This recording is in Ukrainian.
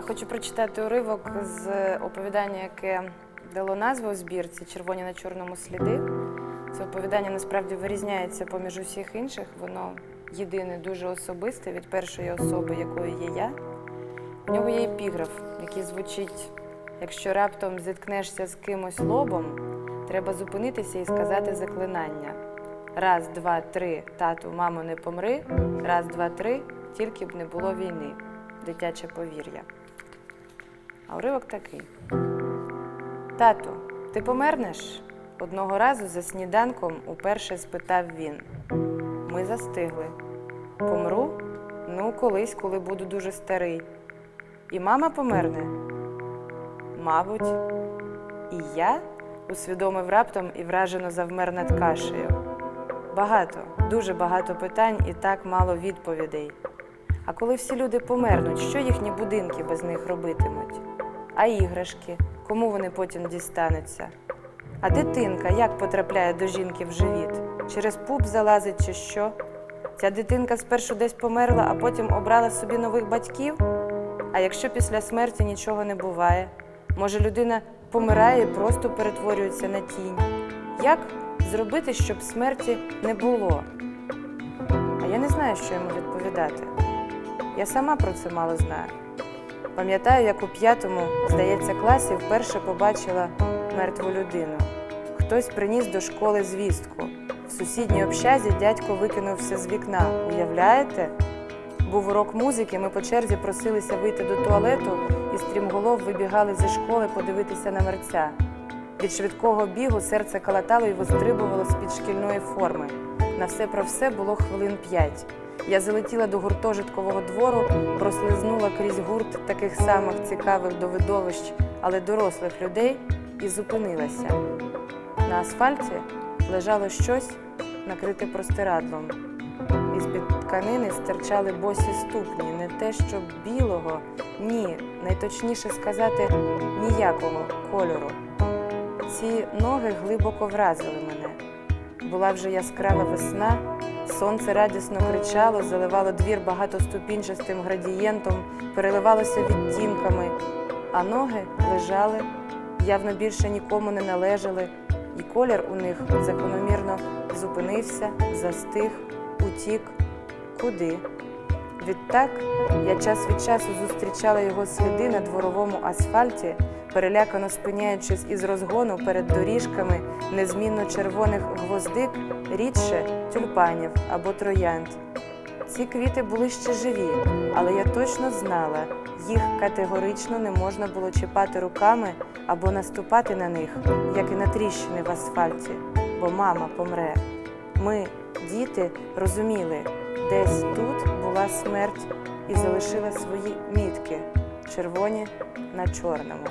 Хочу прочитати уривок з оповідання, яке дало назву збірці Червоні на чорному сліди. Це оповідання насправді вирізняється поміж усіх інших. Воно єдине, дуже особисте від першої особи, якою є я. У нього є епіграф, який звучить: якщо раптом зіткнешся з кимось лобом, треба зупинитися і сказати заклинання. Раз, два, три, тату, мамо, не помри. Раз, два, три, тільки б не було війни. Дитяче повір'я. А уривок такий. Тату, ти помернеш? Одного разу за сніданком уперше спитав він. Ми застигли. Помру? Ну, колись, коли буду дуже старий. І мама померне? Мабуть. І я? усвідомив раптом і вражено завмер над кашею. Багато, дуже багато питань і так мало відповідей. А коли всі люди помернуть, що їхні будинки без них робитимуть? А іграшки? Кому вони потім дістануться? А дитинка як потрапляє до жінки в живіт? Через пуп залазить чи що? Ця дитинка спершу десь померла, а потім обрала собі нових батьків? А якщо після смерті нічого не буває? Може, людина помирає і просто перетворюється на тінь? Як зробити, щоб смерті не було? А я не знаю, що йому відповідати. Я сама про це мало знаю. Пам'ятаю, як у п'ятому, здається, класі вперше побачила мертву людину. Хтось приніс до школи звістку. В сусідній общазі дядько викинув все з вікна. Уявляєте? Був урок музики, ми по черзі просилися вийти до туалету і стрімголов вибігали зі школи подивитися на мерця. Від швидкого бігу серце калатало і вистрибувало з-під шкільної форми. На все про все було хвилин п'ять. Я залетіла до гуртожиткового двору, прослизнула крізь гурт таких самих цікавих до видовищ, але дорослих людей, і зупинилася. На асфальті лежало щось, накрите простирадлом. Із-під тканини стирчали босі ступні, не те, що білого, ні, найточніше сказати, ніякого кольору. Ці ноги глибоко вразили мене. Була вже яскрава весна, сонце радісно кричало, заливало двір багатоступінчастим градієнтом, переливалося відтінками, а ноги лежали, явно більше нікому не належали, і колір у них закономірно зупинився, застиг, утік. Куди? Відтак я час від часу зустрічала його сліди на дворовому асфальті, перелякано спиняючись із розгону перед доріжками незмінно червоних гвоздик, рідше тюльпанів або троянд. Ці квіти були ще живі, але я точно знала, їх категорично не можна було чіпати руками або наступати на них, як і на тріщини в асфальті, бо мама помре. Ми, діти, розуміли, десь тут була смерть і залишила свої мітки червоні на чорному.